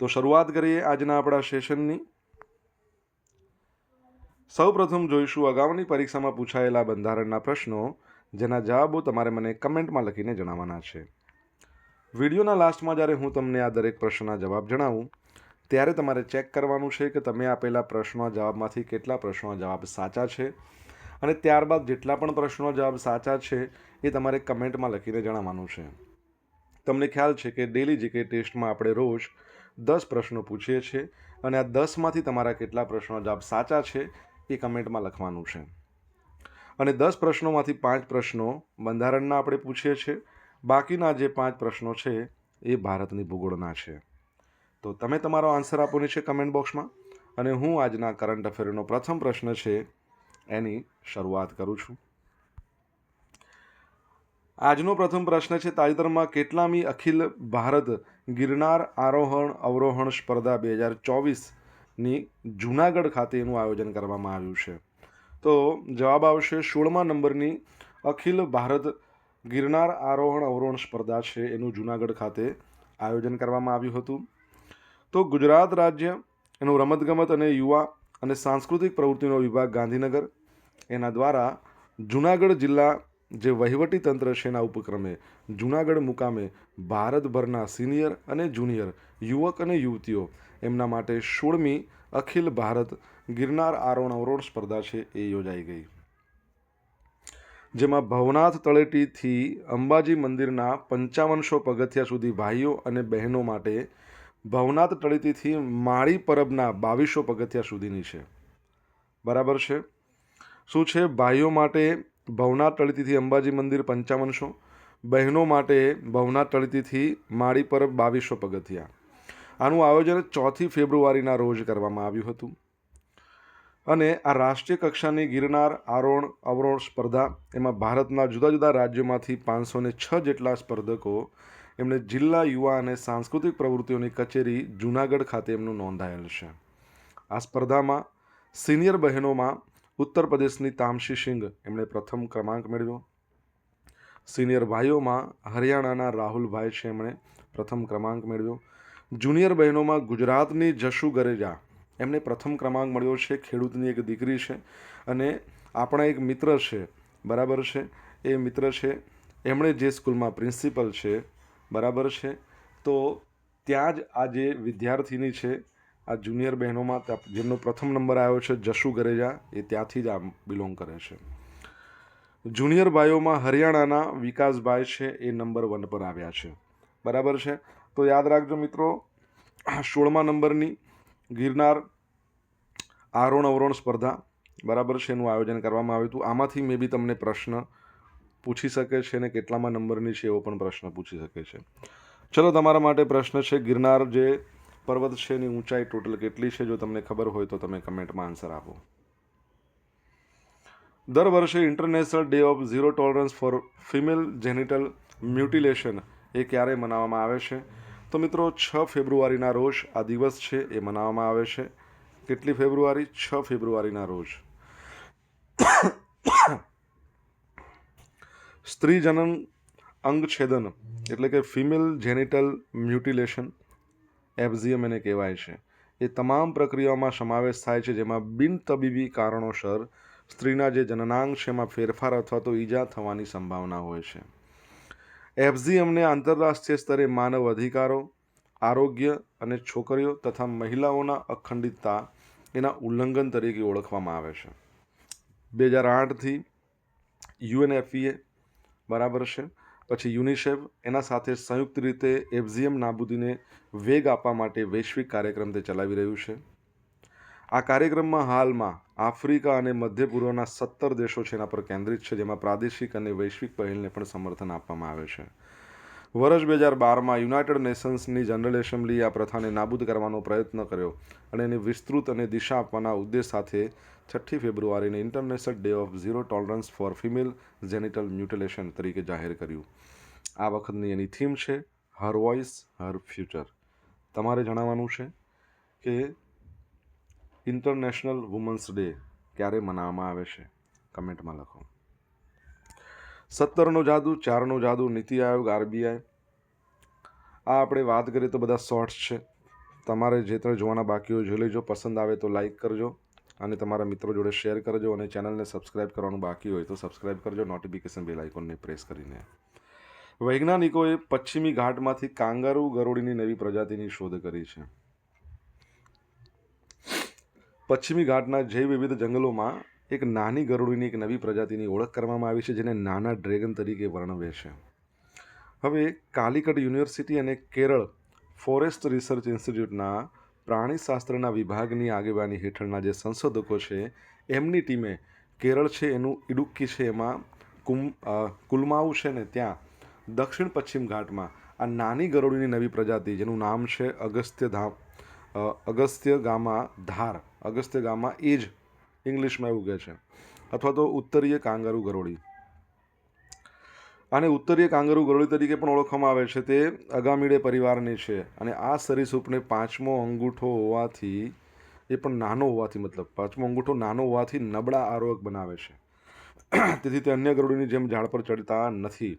તો શરૂઆત કરીએ આજના આપણા સેશનની. સૌપ્રથમ જોઈશું અગાઉની પરીક્ષામાં પૂછાયેલા બંધારણના પ્રશ્નો, જેના જવાબો તમારે મને કમેન્ટમાં લખીને જણાવવાના છે. વિડીયોના લાસ્ટમાં જ્યારે હું તમને આ દરેક પ્રશ્નના જવાબ જણાવું, ત્યારે તમારે ચેક કરવાનું છે કે તમે આપેલા પ્રશ્નોના જવાબમાંથી કેટલા પ્રશ્નોના જવાબ સાચા છે અને ત્યારબાદ જેટલા પણ પ્રશ્નોના જવાબ સાચા છે એ તમારે કમેન્ટમાં લખીને જણાવવાનું છે. તમને ખ્યાલ છે કે ડેલી જીકે ટેસ્ટમાં આપણે રોજ દસ પ્રશ્નો પૂછીએ છીએ અને આ દસમાંથી તમારા કેટલા પ્રશ્નો જવાબ સાચા છે એ કમેન્ટમાં લખવાનું છે. અને દસ પ્રશ્નોમાંથી પાંચ પ્રશ્નો બંધારણના આપણે પૂછીએ છીએ. બાકીના જે પાંચ પ્રશ્નો છે એ ભારતની ભૂગોળના છે. તો તમે તમારો આન્સર આપોની છે કમેન્ટ બોક્સમાં અને હું આજના કરંટ અફેરનો પ્રથમ પ્રશ્ન છે એની શરૂઆત કરું છું. આજનો પ્રથમ પ્રશ્ન છે તાજેતરમાં કેટલામી અખિલ ભારત ગિરનાર આરોહણ અવરોહણ સ્પર્ધા બે હજાર ચોવીસની જૂનાગઢ ખાતે એનું આયોજન કરવામાં આવ્યું છે. તો જવાબ આવશે સોળમા નંબરની અખિલ ભારત ગિરનાર આરોહણ અવરોહણ સ્પર્ધા છે એનું જૂનાગઢ ખાતે આયોજન કરવામાં આવ્યું હતું. તો ગુજરાત રાજ્ય એનું રમતગમત અને યુવા અને સાંસ્કૃતિક પ્રવૃત્તિનો વિભાગ ગાંધીનગર એના દ્વારા જૂનાગઢ જિલ્લા જે વહીવટી તંત્ર એના ઉપક્રમે જૂનાગઢ મુકામે ભારતભરના સિનિયર અને જુનિયર યુવક અને યુવતીઓ એમના માટે સોળમી અખિલ ભારત ગિરનાર આરોહણ અવરોહણ સ્પર્ધા છે એ યોજાઈ ગઈ. જેમાં ભવનાથ તળેટીથી અંબાજી મંદિરના પંચાવનસો પગથિયા સુધી ભાઈઓ અને બહેનો માટે ભવનાથ તળેટીથી માળી પરબના બાવીસો પગથિયા સુધીની છે. બરાબર છે? શું છે? ભાઈઓ માટે ભવનાથ તળેટીથી અંબાજી મંદિર પંચાવનસો બહેનો માટે ભવનાથ તળેટીથી માળી પર બાવીસો પગથિયા. આનું આયોજન ચોથી ફેબ્રુઆરીના રોજ કરવામાં આવ્યું હતું. અને આ રાષ્ટ્રીય કક્ષાની ગિરનાર, આરોહણ, અવરોહણ સ્પર્ધા એમાં ભારતના જુદા જુદા રાજ્યોમાંથી પાંચસો ને છ જેટલા સ્પર્ધકો એમણે જિલ્લા યુવા અને સાંસ્કૃતિક પ્રવૃત્તિઓની કચેરી જૂનાગઢ ખાતે એમનું નોંધાયેલ છે. આ સ્પર્ધામાં સિનિયર બહેનોમાં ઉત્તર પ્રદેશની તામસી સિંઘ એમણે પ્રથમ ક્રમાંક મેળવ્યો. સિનિયર ભાઈઓમાં હરિયાણાના રાહુલભાઈ છે એમણે પ્રથમ ક્રમાંક મેળવ્યો. જુનિયર બહેનોમાં ગુજરાતની જશુ ગરેજા એમને પ્રથમ ક્રમાંક મળ્યો છે. ખેડૂતની એક દીકરી છે અને આપણા એક મિત્ર છે, બરાબર છે? એ મિત્ર છે. એમણે જે સ્કૂલમાં પ્રિન્સિપલ છે, બરાબર છે? તો ત્યાં જ આ જે વિદ્યાર્થીની છે આ જુનિયર બહેનોમાં જેમનો પ્રથમ નંબર આવ્યો છે જશુ ગરેજા, એ ત્યાંથી જ આ બિલોંગ કરે છે. જુનિયર ભાઈઓમાં હરિયાણાના વિકાસભાઈ છે, એ નંબર વન પર આવ્યા છે. બરાબર છે? તો યાદ રાખજો મિત્રો, સોળમા નંબરની ગિરનાર આરોહણ અવરોહણ સ્પર્ધા, બરાબર છે? એનું આયોજન કરવામાં આવ્યું હતું. આમાંથી મે બી તમને પ્રશ્ન પૂછી શકે છે અને કેટલામાં નંબરની છે એવો પણ પ્રશ્ન પૂછી શકે છે. ચલો, તમારા માટે પ્રશ્ન છે, ગિરનાર જે પર્વત છે એની ઊંચાઈ ટોટલ કેટલી છે જો તમને ખબર હોય તો તમે કમેન્ટમાં આન્સર આપો. દર વર્ષે international day of zero tolerance for female genital mutilation એ ક્યારે મનાવવામાં આવે છે? તો મિત્રો, છ ફેબ્રુઆરીના રોજ આ દિવસ છે એ મનાવવામાં આવે છે. કેટલી ફેબ્રુઆરી? છ ફેબ્રુઆરીના રોજ. સ્ત્રી જનન અંગછેદન એટલે કે ફિમેલ જેનિટલ મ્યુટિલેશન એફઝીએમ એને કહેવાય છે. એ તમામ પ્રક્રિયાઓમાં સમાવેશ થાય છે, જેમાં બિનતબીબી કારણોસર સ્ત્રીના જે જનનાંગ છે, એમાં ફેરફાર અથવા તો ઈજા થવાની સંભાવના હોય છે. એફઝીએમને આંતરરાષ્ટ્રીય સ્તરે માનવ અધિકારો, આરોગ્ય અને છોકરીઓ તથા મહિલાઓના અખંડિતતા એના ઉલ્લંઘન તરીકે ઓળખવામાં આવે છે. બે હજાર આઠથી યુએનએફઈએ બરાબર છે. પછી યુનિસેફ એના સાથે સંયુક્ત રીતે એફઝીએમ નાબૂદીને વેગ આપવા માટે વૈશ્વિક કાર્યક્રમ તે ચલાવી રહ્યું છે. આ કાર્યક્રમમાં હાલમાં આફ્રિકા અને મધ્ય પૂર્વના સત્તર દેશો છે એના પર કેન્દ્રિત છે, જેમાં પ્રાદેશિક અને વૈશ્વિક પહેલને પણ સમર્થન આપવામાં આવે છે. વર્ષ બે હજાર બારમાં યુનાઇટેડ નેશન્સની જનરલ એસેમ્બલીએ આ પ્રથાને નાબૂદ કરવાનો પ્રયત્ન કર્યો અને એને વિસ્તૃત અને દિશા આપવાના ઉદ્દેશ સાથે છઠ્ઠી ફેબ્રુઆરીને international day of zero tolerance for female genital mutilation તરીકે જાહેર કર્યું. આ વખતની એની થીમ છે, હર વોઇસ, હર ફ્યુચર. તમારે જણાવવાનું છે કે ઇન્ટરનેશનલ વુમન્સ ડે ક્યારે મનાવવામાં આવે છે? કમેન્ટમાં લખો. સત્તરનો જાદુ, ચારનો જાદુ, નીતિ આયોગ, આરબીઆઈ. આ આપણે વાત કરીએ તો બધા શોર્ટ્સ છે. તમારે જે ત્રણ જોવાના બાકી હોય જોઈ લેજો. પસંદ આવે તો લાઈક કરજો. અને તમારા મિત્રો જોડે શેર કરજો અને ચેનલને સબસ્ક્રાઇબ કરવાનું બાકી હોય તો સબસ્ક્રાઇબ કરજો નોટિફિકેશન બેલ આઇકોનને પ્રેસ કરીને. વૈજ્ઞાનિકોએ પશ્ચિમી ઘાટમાંથી કાંગારૂ ગરોળીની નવી પ્રજાતિની શોધ કરી છે. પશ્ચિમી ઘાટના જૈવ વિવિધ જંગલોમાં એક નાની ગરોળીની એક નવી પ્રજાતિની ઓળખ કરવામાં આવી છે, જેને નાના ડ્રેગન તરીકે વર્ણવે છે. હવે કાલિકટ યુનિવર્સિટી અને કેરળ ફોરેસ્ટ રિસર્ચ ઇન્સ્ટિટ્યૂટના પ્રાણીશાસ્ત્રના વિભાગની આગેવાની હેઠળના જે સંશોધકો છે, એમની ટીમે કેરળ છે એનું ઇડુક્કી છે એમાં કુમ કુલમાઉ છે ને ત્યાં દક્ષિણ પશ્ચિમ ઘાટમાં આ નાની ગરોળીની નવી પ્રજાતિ, જેનું નામ છે અગસ્ત્ય ધામ અગસ્ત્ય ગામા ધાર. અગસ્ત્ય ગામા એ જ ઇંગ્લિશમાં એવું કહે છે. અથવા તો ઉત્તરીય કાંગારુ ગરોળી. આને ઉત્તરીય કાંગારૂ ગરોળી તરીકે પણ ઓળખવામાં આવે છે. તે અગામીડે પરિવારની છે અને આ સરીસૃપને પાંચમો અંગૂઠો હોવાથી, એ પણ નાનો હોવાથી મતલબ, પાંચમો અંગૂઠો નાનો હોવાથી નબળા આરોગ્ય બનાવે છે. તેથી તે અન્ય ગરોળીની જેમ ઝાડ પર ચડતા નથી.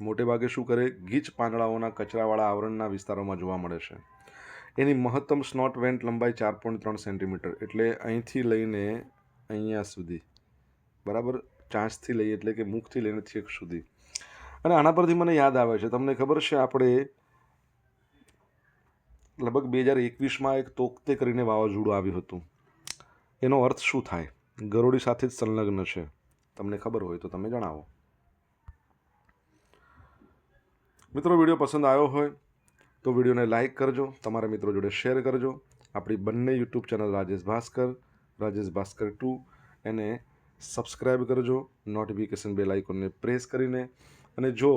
મોટે ભાગે શું કરે? ગીચ પાંદડાઓના કચરાવાળા આવરણના વિસ્તારોમાં જોવા મળે છે. એની મહત્તમ સ્નોટ વેન્ટ લંબાઈ ચાર પોઈન્ટ ત્રણ સેન્ટીમીટર એટલે અહીંથી લઈને અહીંયા સુધી. બરાબર? ચાંચથી લઈએ એટલે કે મુખથી લઈને છેક સુધી. અને આના પરથી મને યાદ આવે છે, તમને ખબર છે આપણે લગભગ બે હજાર એકવીસમાં એક તોકતે કરીને વાવાઝોડું આવ્યું હતું. એનો અર્થ શું થાય? ગરોળી સાથે જ સંલગ્ન છે. તમને ખબર હોય તો તમે જણાવો. મિત્રો, વીડિયો પસંદ આવ્યો હોય તો વિડીયોને લાઇક કરજો, તમારા મિત્રો જોડે શેર કરજો. આપણી બંને YouTube channel Rajesh Bhaskar Rajesh Bhaskar two, એને સબસ્ક્રાઈબ કરજો નોટિફિકેશન બેલ આઇકોનને પ્રેસ કરીને. અને જો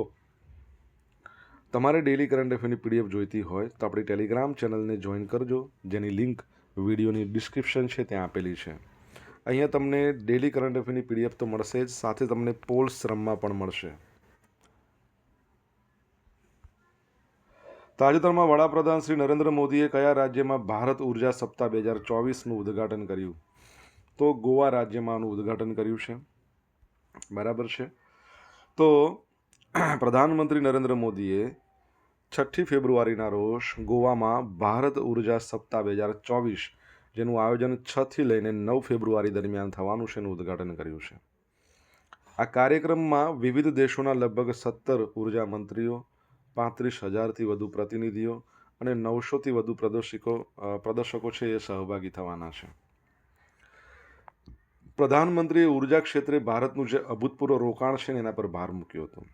તમારે ડેલી કરંટ અફેરની પીડીએફ જોઈતી હોય, તો આપણી ટેલિગ્રામ ચેનલને જોઈન કરજો, જેની લિંક વિડીયોની ડિસ્ક્રિપ્શન છે, ત્યાં આપેલી છે. અહીંયા તમને ડેલી કરંટ અફેરની પીડીએફ તો મળશે જ, સાથે તમને પોલ્સ રમવા પણ મળશે. તાજેતરમાં વડાપ્રધાન શ્રી નરેન્દ્ર મોદીએ કયા રાજ્યમાં ભારત ઊર્જા સપ્તાહ બે હજાર ચોવીસનું ઉદ્ઘાટન કર્યું? તો ગોવા રાજ્યમાં આનું ઉદ્ઘાટન કર્યું છે. બરાબર છે. તો પ્રધાનમંત્રી નરેન્દ્ર મોદીએ છઠ્ઠી ફેબ્રુઆરીના રોજ ગોવામાં ભારત ઊર્જા સપ્તાહ બે હજાર ચોવીસ, જેનું આયોજન છથી લઈને નવ ફેબ્રુઆરી દરમિયાન થવાનું છે, એનું ઉદ્ઘાટન કર્યું છે. આ કાર્યક્રમમાં વિવિધ દેશોના લગભગ સત્તર ઊર્જા મંત્રીઓ, પાંત્રીસ હજારથી વધુ પ્રતિનિધિઓ અને નવસોથી વધુ પ્રદર્શકો પ્રદર્શકો છે, એ સહભાગી થવાના છે. પ્રધાનમંત્રીએ ઊર્જા ક્ષેત્રે ભારતનું જે અભૂતપૂર્વ રોકાણ છે ને એના પર ભાર મૂક્યો હતો.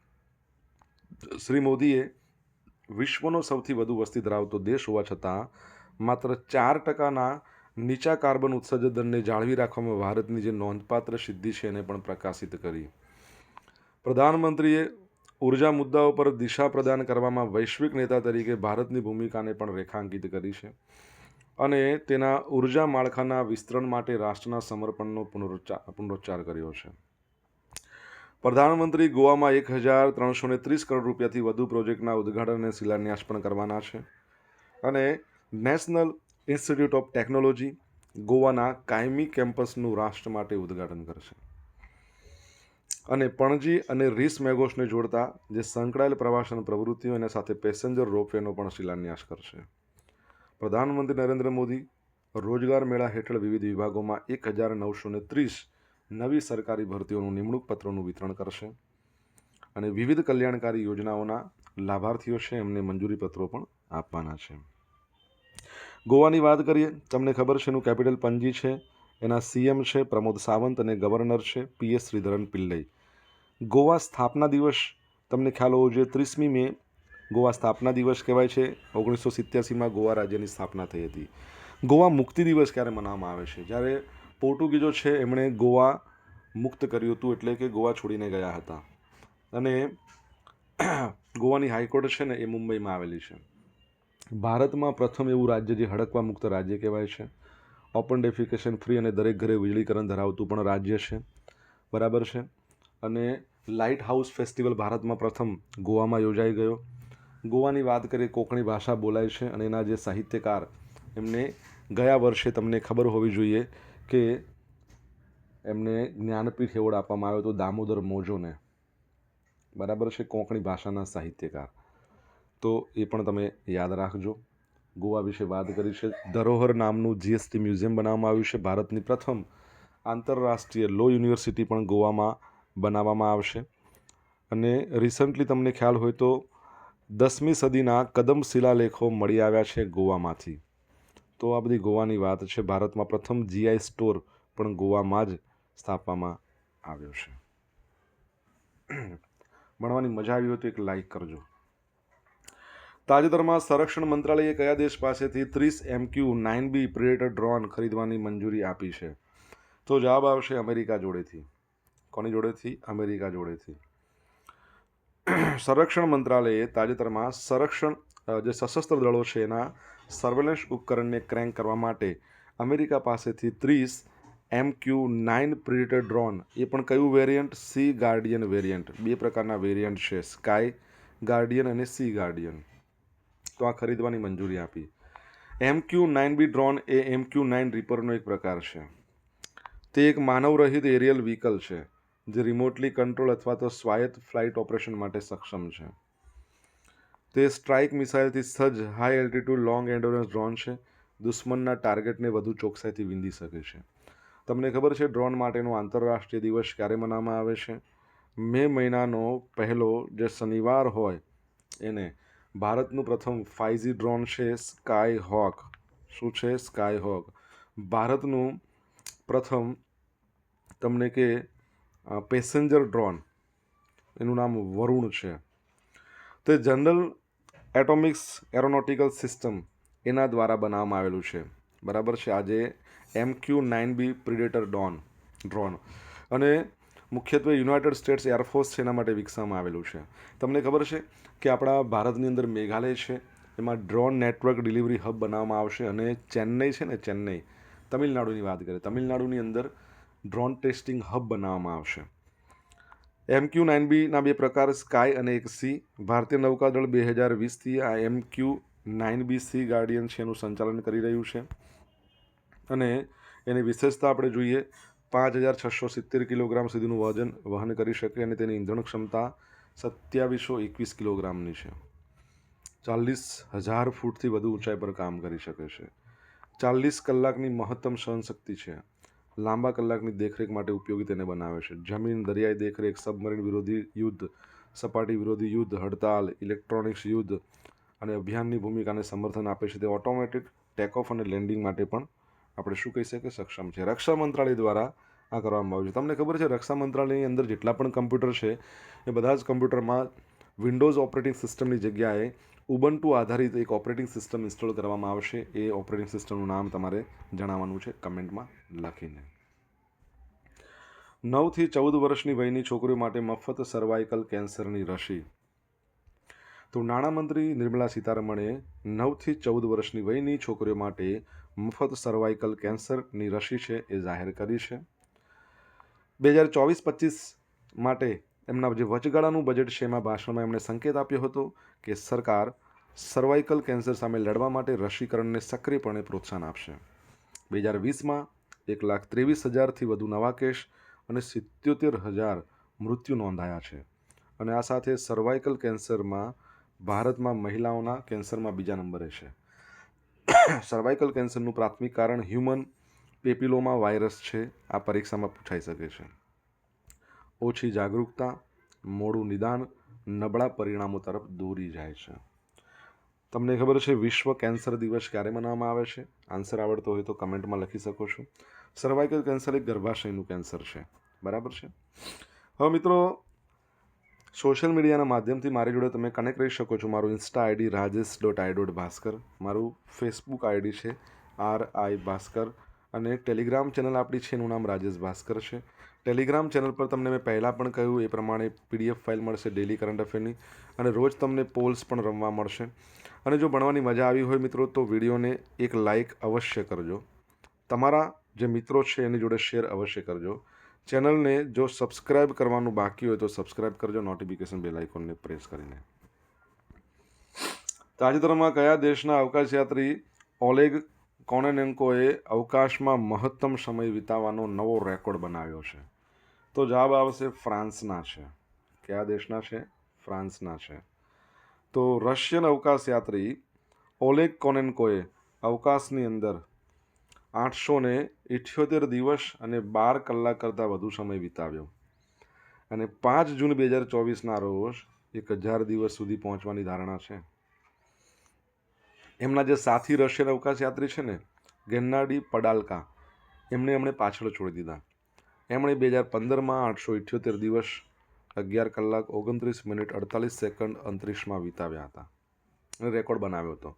શ્રી મોદીએ વિશ્વનો સૌથી વધુ વસ્તી ધરાવતો દેશ હોવા છતાં માત્ર ચાર ટકાના નીચા કાર્બન ઉત્સર્જન દરને જાળવી રાખવામાં ભારતની જે નોંધપાત્ર સિદ્ધિ છે એને પણ પ્રકાશિત કરી. પ્રધાનમંત્રીએ ઊર્જા મુદ્દાઓ પર દિશા પ્રદાન કરવામાં વૈશ્વિક નેતા તરીકે ભારતની ભૂમિકાને પણ રેખાંકિત કરી છે. અને તેના ઊર્જા માળખાના વિસ્તરણ માટે રાષ્ટ્રના સમર્પણનો પુનરોચ્ચાર પુનરોચ્ચાર કર્યો છે. પ્રધાનમંત્રી ગોવામાં એક હજાર ત્રણસો ને ત્રીસ કરોડ રૂપિયાથી વધુ પ્રોજેક્ટના ઉદ્ઘાટન અને શિલાન્યાસ પણ કરવાના છે. અને નેશનલ ઇન્સ્ટિટ્યૂટ ઓફ ટેકનોલોજી ગોવાના કાયમી કેમ્પસનું રાષ્ટ્ર માટે ઉદ્ઘાટન કરશે. અને પણજી અને રીસ મેગોસને જોડતા જે સંકળાયેલ પ્રવાસન પ્રવૃત્તિઓ એના સાથે પેસેન્જર રોપવેનો પણ શિલાન્યાસ કરશે. પ્રધાનમંત્રી નરેન્દ્ર મોદી રોજગાર મેળા હેઠળ વિવિધ વિભાગોમાં એક હજાર નવસો ને ત્રીસ નવી સરકારી ભરતીઓનું નિમણૂક પત્રોનું વિતરણ કરશે અને વિવિધ કલ્યાણકારી યોજનાઓના લાભાર્થીઓ છે એમને મંજૂરી પત્રો પણ આપવાના છે. ગોવાની વાત કરીએ, તમને ખબર છે એનું કેપિટલ પણજી છે, એના સીએમ છે પ્રમોદ સાવંત અને ગવર્નર છે પીએસ શ્રીધરન પિલ્લઈ. ગોવા સ્થાપના દિવસ, તમને ખ્યાલ હોવો જોઈએ, ત્રીસમી મે ગોવા સ્થાપના દિવસ કહેવાય છે. ઓગણીસો સિત્યાસીમાં ગોવા રાજ્યની સ્થાપના થઈ હતી. ગોવા મુક્તિ દિવસ ક્યારે મનાવવામાં આવે છે? જ્યારે પોર્ટુગીઝો છે, એમણે ગોવા મુક્ત કર્યું હતું એટલે કે ગોવા છોડીને ગયા હતા. અને ગોવાની હાઈકોર્ટ છે ને, એ મુંબઈમાં આવેલી છે. ભારતમાં પ્રથમ એવું રાજ્ય જે હડકવા મુક્ત રાજ્ય કહેવાય છે. ઓપન ડેફિકેશન ફ્રી અને દરેક ઘરે વીજળીકરણ ધરાવતું પણ રાજ્ય છે. બરાબર છે? અને લાઇટ હાઉસ ફેસ્ટિવલ ભારતમાં પ્રથમ ગોવામાં યોજાઈ ગયો. ગોવાની વાત કરીએ, કોંકણી ભાષા બોલાય છે અને એના જે સાહિત્યકાર એમને ગયા વર્ષે તમને ખબર હોવી જોઈએ કે એમને જ્ઞાનપીઠ એવોર્ડ આપવામાં આવ્યો હતો દામોદર મોજોને. બરાબર છે, કોંકણી ભાષાના સાહિત્યકાર. તો એ પણ તમે યાદ રાખજો. ગોવા વિશે વાત કરી છે. ધરોહર નામનું જીએસટી મ્યુઝિયમ બનાવવામાં આવ્યું છે. ભારતની પ્રથમ આંતરરાષ્ટ્રીય લો યુનિવર્સિટી પણ ગોવામાં બનાવવામાં આવશે. અને રિસન્ટલી તમને ખ્યાલ હોય તો દસમી સદીના કદમ શિલાલેખો મળી આવ્યા છે ગોવામાંથી. તો આ બધી ગોવાની વાત છે. ભારતમાં પ્રથમ જીઆઈ સ્ટોર પણ ગોવામાં જ સ્થાપવામાં આવ્યો છે. ભણવાની મજા આવી હોય તો એક લાઈક કરજો. તાજેતરમાં સંરક્ષણ મંત્રાલયે કયા દેશ પાસેથી ત્રીસ MQ nine B predator drone ખરીદવાની મંજૂરી આપી છે? તો જવાબ આવશે અમેરિકા જોડેથી. કોની જોડેથી? અમેરિકા જોડેથી. સંરક્ષણ મંત્રાલયે તાજેતરમાં સંરક્ષણ જે સશસ્ત્ર દળો છે એના સર્વેલન્સ ઉપકરણને ક્રેન્ક કરવા માટે અમેરિકા પાસેથી ત્રીસ M Q nine predator drone, એ પણ કયું વેરિયન્ટ? C Guardian variant. બે પ્રકારના વેરિયન્ટ છે, સ્કાય ગાર્ડિયન અને સી ગાર્ડિયન. તો આ ખરીદવાની મંજૂરી આપી. M Q nine B drone એ એમ ક્યુ નાઇન રીપરનો એક પ્રકાર છે. તે એક માનવરહિત એરિયલ વ્હીકલ છે. જે રિમોટલી કંટ્રોલ અથવા તો સ્વાયત્ત ફ્લાઇટ ઓપરેશન માટે સક્ષમ છે. તે સ્ટ્રાઇક મિસાઇલથી સજ્જ high altitude long endurance drone છે. દુશ્મનના ટાર્ગેટને વધુ ચોકસાઈથી વિંધી શકે છે. તમને ખબર છે ડ્રોન માટેનો આંતરરાષ્ટ્રીય દિવસ ક્યારે મનાવવામાં આવે છે? મે મહિનાનો પહેલો જે શનિવાર હોય, એને ભારતનું પ્રથમ ફાઇઝી ડ્રોન છે સ્કાય હોક શું છે? સ્કાય હોક ભારતનું પ્રથમ તમને કે પેસેન્જર ડ્રોન. એનું નામ વરુણ છે. તે જનરલ એટોમિક્સ એરોનોટિકલ સિસ્ટમ એના દ્વારા બનાવવામાં આવેલું છે. બરાબર છે? આજે M Q nine B predator don, drone. અને મુખ્યત્વે યુનાઇટેડ સ્ટેટ્સ એરફોર્સ છે એના માટે વિકસાવવામાં આવેલું છે. તમને ખબર છે કે આપણા ભારતની અંદર મેઘાલય છે, એમાં ડ્રોન નેટવર્ક ડિલિવરી હબ બનાવવામાં આવશે અને ચેન્નઈ છે ને ચેન્નઈ, તમિલનાડુની વાત કરીએ. તમિલનાડુની અંદર ડ્રોન ટેસ્ટિંગ હબ બનાવવામાં આવશે. એમ ક્યુ નાઇન બીના બે પ્રકાર સ્કાય અને એક સી. ભારતીય નૌકાદળ બે હજાર વીસથી આ M Q nine B C guardian છે એનું સંચાલન કરી રહ્યું છે. અને એની વિશેષતા આપણે જોઈએ, પાંચ હજાર છસો સિત્તેર કિલોગ્રામ સુધીનું વજન વહન કરી શકે અને તેની ઇંધણ ક્ષમતા સત્યાવીસો એકવીસ કિલોગ્રામની છે. ચાલીસ હજાર ફૂટથી વધુ ઊંચાઈ પર કામ કરી શકે છે. ચાલીસ કલાકની મહત્તમ સહનશક્તિ છે. લાંબા કલાકની દેખરેખ માટે ઉપયોગી તેને બનાવે છે. જમીન, દરિયાઈ દેખરેખ, સબમરીન વિરોધી યુદ્ધ, સપાટી વિરોધી યુદ્ધ, હડતાલ, ઇલેક્ટ્રોનિક્સ યુદ્ધ અને અભિયાનની ભૂમિકાને સમર્થન આપે છે. તે ઓટોમેટિક ટેકઓફ અને લેન્ડિંગ માટે પણ આપણે શું કહી શકીએ? સક્ષમ છે. રક્ષા મંત્રાલય દ્વારા આ કરવામાં આવ્યું છે. તમને ખબર છે, રક્ષા મંત્રાલયની અંદર જેટલા પણ કમ્પ્યુટર છે, એ બધા જ કમ્પ્યુટરમાં વિન્ડોઝ ઓપરેટિંગ સિસ્ટમની જગ્યાએ ઉબન્ટુ આધારિત એક ઓપરેટિંગ સિસ્ટમ ઇન્સ્ટોલ કરવામાં આવશે. એ ઓપરેટિંગ સિસ્ટમનું નામ તમારે જણાવવાનું છે કમેન્ટમાં લખીને. નવથી ચૌદ વર્ષની વયની છોકરીઓ માટે મફત સર્વાઇકલ કેન્સરની રસી. તો નાણામંત્રી નિર્મલા સીતારમણે નવથી ચૌદ વર્ષની વયની છોકરીઓ માટે મફત સર્વાઇકલ કેન્સરની રસી છે એ જાહેર કરી છે. બે હજાર ચોવીસ પચીસ માટે એમના જે વચગાળાનું બજેટ છે એમાં ભાષણમાં એમણે સંકેત આપ્યો હતો કે સરકાર સર્વાઇકલ કેન્સર સામે લડવા માટે રસીકરણને સક્રિયપણે પ્રોત્સાહન આપશે. બે હજાર વીસમાં એક લાખ ત્રેવીસ હજારથી વધુ નવા કેસ અને સિત્યોતેર હજાર મૃત્યુ નોંધાયા છે. અને આ સાથે સર્વાઇકલ કેન્સરમાં ભારતમાં મહિલાઓના કેન્સરમાં બીજા નંબરે છે. સર્વાઇકલ કેન્સરનું પ્રાથમિક કારણ હ્યુમન પેપિલોમા વાયરસ છે. આ પરીક્ષામાં પૂછાઈ શકે છે. ઓછી જાગરૂકતા, મોડું નિદાન, નબળા પરિણામો તરફ દોરી જાય છે. તમને ખબર છે વિશ્વ કેન્સર દિવસ ક્યારે મનાવવામાં આવે છે? આન્સર આવડતો હોય તો કમેન્ટમાં લખી શકો છો. સર્વાઇકલ કેન્સર એક ગર્ભાશયનું કેન્સર છે. બરાબર છે? હવે મિત્રો, સોશિયલ મીડિયાના માધ્યમથી મારી જોડે તમે કનેક્ટ રહી શકો છો. મારું insta ID Rajesh dot I dot Bhaskar. મારું ફેસબુક આઈડી છે આર આઈ ભાસ્કર. અને ટેલિગ્રામ ચેનલ આપણી છે, એનું નામ રાજેશ ભાસ્કર છે. ટેલિગ્રામ ચેનલ પર તમને મેં પહેલાં પણ કહ્યું, એ પ્રમાણે પીડીએફ ફાઇલ મળશે ડેલી કરંટ અફેરની અને રોજ તમને પોલ્સ પણ રમવા મળશે. અને જો ભણવાની મજા આવી હોય મિત્રો, તો વિડીયોને એક લાઇક અવશ્ય કરજો. તમારા જે મિત્રો છે, એની જોડે શેર અવશ્ય કરજો. ચેનલને જો સબસ્ક્રાઇબ કરવાનું બાકી હોય, તો સબસ્ક્રાઇબ કરજો. નોટિફિકેશન બેલ આઇકોનને પ્રેસ કરીને. તાજેતરમાં કયા દેશના અવકાશયાત્રી ઓલેગ કોનેનેન્કોએ અવકાશમાં મહત્તમ સમય વિતાવવાનો નવો રેકોર્ડ બનાવ્યો છે. તો જવાબ આવશે ફ્રાન્સના છે. કયા દેશના છે? ફ્રાન્સના છે. તો રશિયન અવકાશયાત્રી ઓલેગ કોનેન્કોએ અવકાશની અંદર આઠસો ને ઇઠ્યોતેર દિવસ અને બાર કલાક કરતાં વધુ સમય વિતાવ્યો. અને પાંચ જૂન બે હજાર ચોવીસના રોજ એક હજાર દિવસ સુધી પહોંચવાની ધારણા છે. એમના જે સાથી રશિયન અવકાશયાત્રી છે ને, ગેન્નાડી પડાલકા, એમને એમણે પાછળ છોડી દીધા. એમણે બે હજાર પંદરમાં આઠસો ઇઠ્યોતેર દિવસ અગિયાર કલાક ઓગણત્રીસ મિનિટ અડતાલીસ સેકન્ડ અંતરિક્ષમાં વિતાવ્યા હતા અને રેકોર્ડ બનાવ્યો હતો.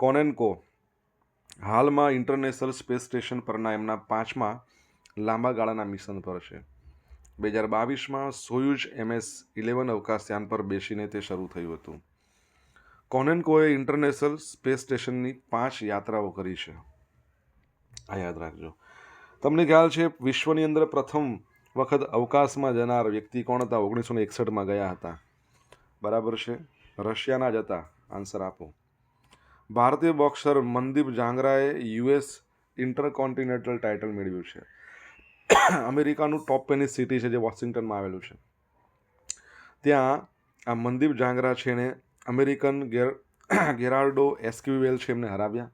કોનેન્કો, હાલમાં ઇન્ટરનેશનલ સ્પેસ સ્ટેશન પરના એમના પાંચમા લાંબા ગાળાના મિશન પર છે. બે હજાર બાવીસમાં સોયુઝ એમએસ ઇલેવન અવકાશયાન પર બેસીને તે શરૂ થયું હતું. કોનેનકોએ ઇન્ટરનેશનલ સ્પેસ સ્ટેશનની પાંચ યાત્રાઓ કરી છે. આ યાદ રાખજો. તમને ખ્યાલ છે, વિશ્વની અંદર પ્રથમ વખત અવકાશમાં જનાર વ્યક્તિ કોણ હતા? ઓગણીસો એકસઠમાં ગયા હતા. બરાબર છે? રશિયાના જ હતા. આન્સર આપો. ભારતીય બોક્સર મનદીપ જાંગરાએ યુએસ ઇન્ટરકોન્ટિનેન્ટલ ટાઇટલ મેળવ્યું છે. અમેરિકાનું ટોપ પેની સિટી છે જે વોશિંગ્ટનમાં આવેલું છે. ત્યાં આ મનદીપ જાંગરા છે એને અમેરિકન ગેર ગેરાર્ડો એસ્ક્યુવેલ છે એમને હરાવ્યા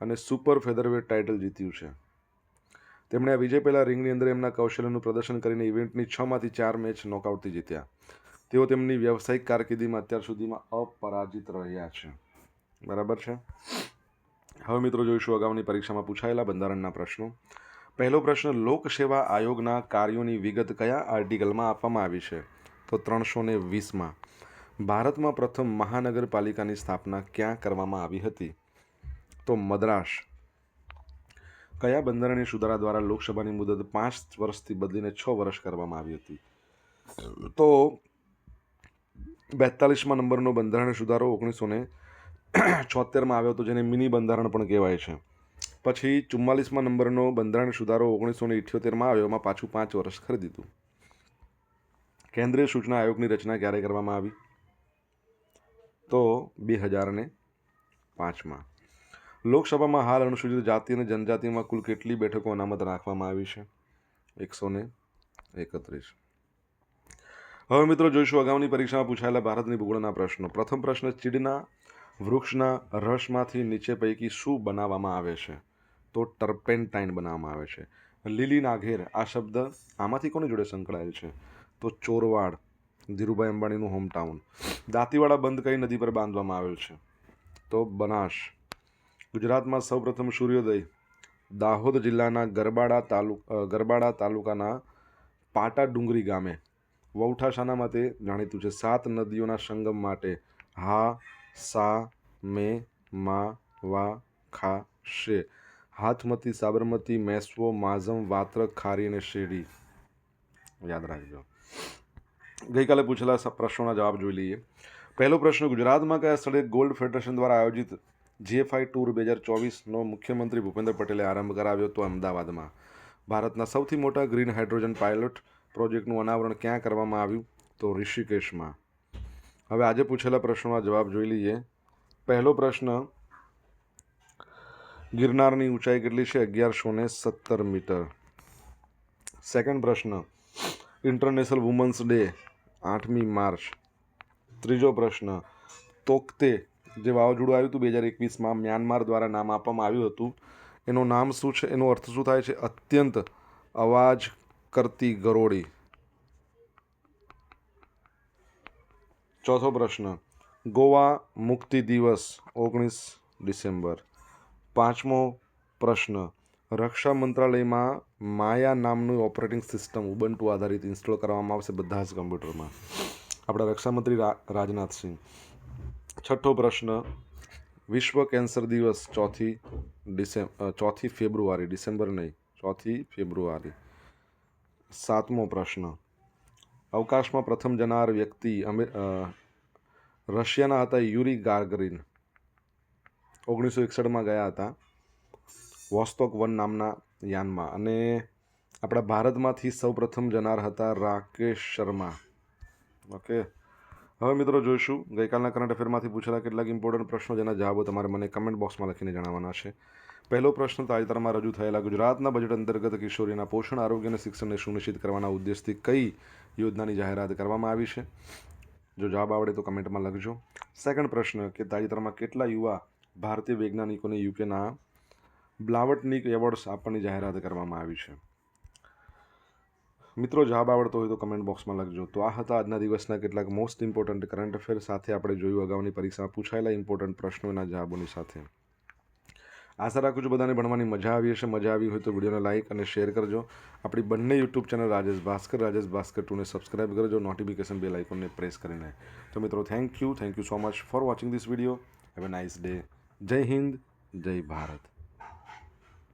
અને સુપર ફેધરવેટ ટાઇટલ જીત્યું છે. તેમણે આ વિજય પહેલાં રિંગની અંદર એમના કૌશલ્યનું પ્રદર્શન કરીને ઇવેન્ટની છમાંથી ચાર મેચ નોકઆઉટથી જીત્યા. તેઓ તેમની વ્યવસાયિક કારકિર્દીમાં અત્યાર સુધીમાં અપરાજિત રહ્યા છે. બરાબર છે? હવે મિત્રો જોઈશું અગાઉની પરીક્ષામાં પૂછાયેલા બંધારણના પ્રશ્નો. પહેલો પ્રશ્ન લોકસેવા આયોગના કાર્યોની વિગત કયા આર્ટિકલમાં આપવામાં આવી છે? તો ત્રણસો ને વીસમાં, ભારતમાં પ્રથમ મહાનગરપાલિકાની સ્થાપના ક્યાં કરવામાં આવી હતી? તો મદ્રાસ, કયા બંધારણીય સુધારા દ્વારા લોકસભાની મુદત પાંચ વર્ષથી બદલીને છ વર્ષ કરવામાં આવી હતી? તો બેતાલીસમાં નંબરનો બંધારણીય સુધારો ઓગણીસો ને છોતેરમાં આવ્યો હતો, જેને મિની બંધારણ પણ કહેવાય છે. પછી ચુમ્માલીસમાં નંબરનો બંધારણ સુધારો ઓગણીસો ને ઇઠ્યોતેરમાં આવ્યો, એમાં પાછું પાંચ વર્ષ કરી દીધું કેન્દ્રીય સૂચના આયોગની રચના ક્યારે કરવામાં આવી? તો બે હજાર ને પાંચમાં. લોકસભામાં હાલ અનુસૂચિત જાતિ અને જનજાતિમાં કુલ કેટલી બેઠકો અનામત રાખવામાં આવી છે? એકસો ને એકત્રીસ. હવે મિત્રો જોઈશું અગાઉની પરીક્ષામાં પૂછાયેલા ભારતની ભૂગોળના પ્રશ્નો. પ્રથમ પ્રશ્ન, ચીડના વૃક્ષના રસમાંથી નીચે પૈકી શું બનાવવામાં આવે છે? તો ટર્પેન્ટાઇન બનાવવામાં આવે છે. લીલી નાઘેર, આ શબ્દ આમાંથી કોની જોડે સંકળાયેલ છે? તો ચોરવાડ, ધીરુભાઈ અંબાણીનું હોમટાઉન દાંતીવાડા બંધ કઈ નદી પર બાંધવામાં આવેલ છે? તો બનાસ. ગુજરાતમાં સૌપ્રથમ સૂર્યોદય. દાહોદ જિલ્લાના ગરબાડા તાલુક ગરબાડા તાલુકાના પાટા ડુંગરી ગામે. વૌઠા શાના માટે જાણીતું છે, સાત નદીઓના સંગમ માટે હા, સા, મે, મા, વા, ખા, શે. હાથમતી, સાબરમતી, મેસવો, માઝમ, વાત્રક, ખારી અને શેરડી યાદ રાખજો. ગઈકાલે પૂછેલા પ્રશ્નોના જવાબ જોઈ લઈએ. પહેલો પ્રશ્ન, ગુજરાતમાં કયા સ્થળે ગોલ્ડ ફેડરેશન દ્વારા આયોજિત જીએફઆઈ ટૂર બે હજાર ચોવીસનો મુખ્યમંત્રી ભૂપેન્દ્ર પટેલે આરંભ કરાવ્યો હતો અમદાવાદમાં? ભારતના સૌથી મોટા ગ્રીન હાઇડ્રોજન પાયલોટ પ્રોજેક્ટનું અનાવરણ ક્યાં કરવામાં આવ્યું? તો ઋષિકેશમાં. હવે આજે પૂછેલા પ્રશ્નોના જવાબ જોઈ લઈએ. પહેલો પ્રશ્ન ગિરનારની ઊંચાઈ કેટલી છે? અગિયારસો ને સત્તર મીટર. સેકન્ડ પ્રશ્ન. ઇન્ટરનેશનલ વુમન્સ ડે આઠમી માર્ચ. ત્રીજો પ્રશ્ન. તોકતે જે વાવાઝોડું આવ્યું હતું બે હજાર એકવીસમાં મ્યાનમાર દ્વારા નામ આપવામાં આવ્યું હતું. એનું નામ શું છે? એનો અર્થ શું થાય છે? અત્યંત અવાજ કરતી ગરોળી. ચોથો પ્રશ્ન. ગોવા મુક્તિ દિવસ, ઓગણીસ ડિસેમ્બર. પાંચમો પ્રશ્ન. રક્ષા મંત્રાલયમાં માયા નામનું ઓપરેટિંગ સિસ્ટમ ઉબન્ટુ આધારિત ઇન્સ્ટોલ કરવામાં આવશે બધા જ કમ્પ્યુટરમાં આપણા રક્ષામંત્રી રાજનાથસિંહ. છઠ્ઠો પ્રશ્ન. વિશ્વ કેન્સર દિવસ ચોથી ડિસેમ ચોથી ફેબ્રુઆરી, ડિસેમ્બર નહીં, ચોથી ફેબ્રુઆરી. સાતમો પ્રશ્ન. અવકાશમાં પ્રથમ જનાર વ્યક્તિ રશિયાના હતા યુરી ગાર્ગરિન. ઓગણીસો એકસઠમાં ગયા હતા વોસ્તોક વન નામના યાનમાં. અને આપણા ભારતમાંથી સૌપ્રથમ જનાર હતા રાકેશ શર્મા. ઓકે. હવે મિત્રો જોઈશું, ગઈકાલના કરંટ અફેરમાંથી પૂછેલા કેટલાક ઇમ્પોર્ટન્ટ પ્રશ્નો, જેના જવાબો તમારે મને કમેન્ટ બોક્સમાં લખીને જણાવવાના છે. પહેલો પ્રશ્ન, તાજેતરમાં રજૂ થયેલા ગુજરાતના બજેટ અંતર્ગત કિશોરીના પોષણ, આરોગ્ય અને શિક્ષણને સુનિશ્ચિત કરવાના ઉદ્દેશથી કઈ યોજનાની જાહેરાત કરવામાં આવી છે? જો જવાબ આવડે તો કમેન્ટમાં લખજો. સેકન્ડ પ્રશ્ન, કે તાજેતરમાં કેટલા યુવા ભારતીય વૈજ્ઞાનિકોને યુકેના બ્લાવટનિક એવોર્ડ્સ આપવાની જાહેરાત કરવામાં આવી છે. મિત્રો, જવાબ આવડતો હોય તો કમેન્ટ બોક્સમાં લખજો. તો આ હતા આજના દિવસના કેટલાક મોસ્ટ ઇમ્પોર્ટન્ટ કરંટ અફેર સાથે આપણે જોયું અગાઉની પરીક્ષામાં પૂછાયેલા ઇમ્પોર્ટન્ટ પ્રશ્નોના જવાબોની સાથે. આશા રાખું છું બધાને ભણવાની મજા આવી હશે. મજા આવી હોય તો વિડીયોને લાઇક અને શેર કરજો. આપણી બંને યુટ્યુબ ચેનલ રાજેશ ભાસ્કર રાજેશ ભાસ્કર ટુને સબસ્ક્રાઇબ કરજો. નોટિફિકેશન બેલ આઇકોનને પ્રેસ કરીને. તો મિત્રો thank you thank you so much for watching this video have a nice day જય હિન્દ જય ભારત.